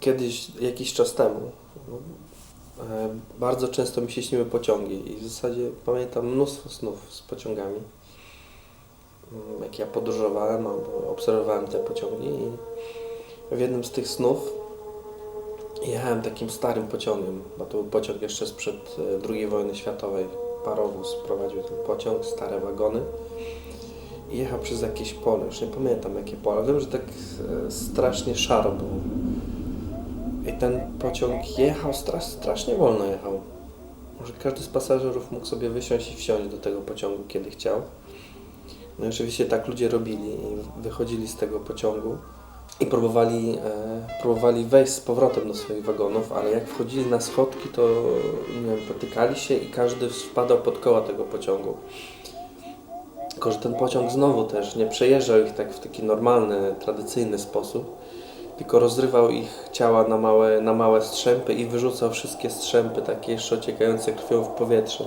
kiedyś, jakiś czas temu, e, bardzo często mi się śniły pociągi i w zasadzie pamiętam mnóstwo snów z pociągami. Mm, Jak ja podróżowałem albo obserwowałem te pociągi i w jednym z tych snów jechałem takim starym pociągiem, bo to był pociąg jeszcze sprzed e, II wojny światowej. Parowóz prowadził ten pociąg, stare wagony i jechał przez jakieś pole, już nie pamiętam jakie pole, wiem, że tak e, strasznie szaro było. Ten pociąg jechał, strasz, strasznie wolno jechał. Może każdy z pasażerów mógł sobie wysiąść i wsiąść do tego pociągu, kiedy chciał. No i oczywiście tak ludzie robili i wychodzili z tego pociągu i próbowali, e, próbowali wejść z powrotem do swoich wagonów, ale jak wchodzili na schodki, to nie wiem, potykali się i każdy wpadał pod koła tego pociągu. Tylko, że ten pociąg znowu też nie przejeżdżał ich tak w taki normalny, tradycyjny sposób, tylko rozrywał ich ciała na małe, na małe strzępy i wyrzucał wszystkie strzępy, takie jeszcze ociekające krwią w powietrze.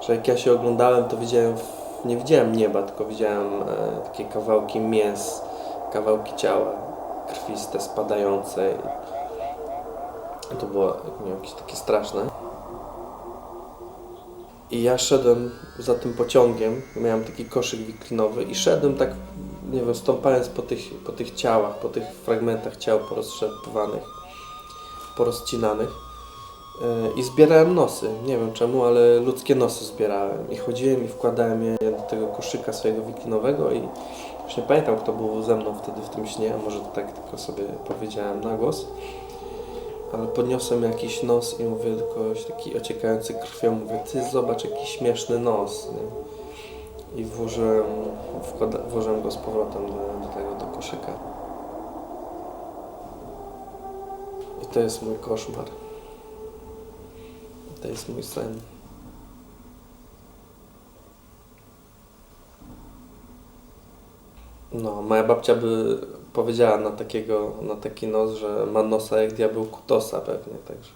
Że jak ja się oglądałem, to widziałem, nie widziałem nieba, tylko widziałem e, takie kawałki mięs, kawałki ciała, krwiste, spadające. To było nie jakieś takie straszne. I ja szedłem za tym pociągiem, miałem taki koszyk wiklinowy i szedłem tak, nie wiem, stąpając po tych, po tych ciałach, po tych fragmentach ciał poroztrzepanych, porozcinanych. Yy, I zbierałem nosy. Nie wiem czemu, ale ludzkie nosy zbierałem. I chodziłem i wkładałem je do tego koszyka swojego wiklinowego i już nie pamiętam kto był ze mną wtedy w tym śnie, może tak tylko sobie powiedziałem na głos. Ale podniosłem jakiś nos i mówię kogoś taki ociekający krwią, mówię, ty zobacz jaki śmieszny nos. Nie? I włożyłem, wkłada, włożyłem go z powrotem do, do tego, do koszyka. I to jest mój koszmar. To jest mój sen. No, moja babcia by powiedziała na takiego, na taki nos, że ma nosa jak diabeł kutosa pewnie, także.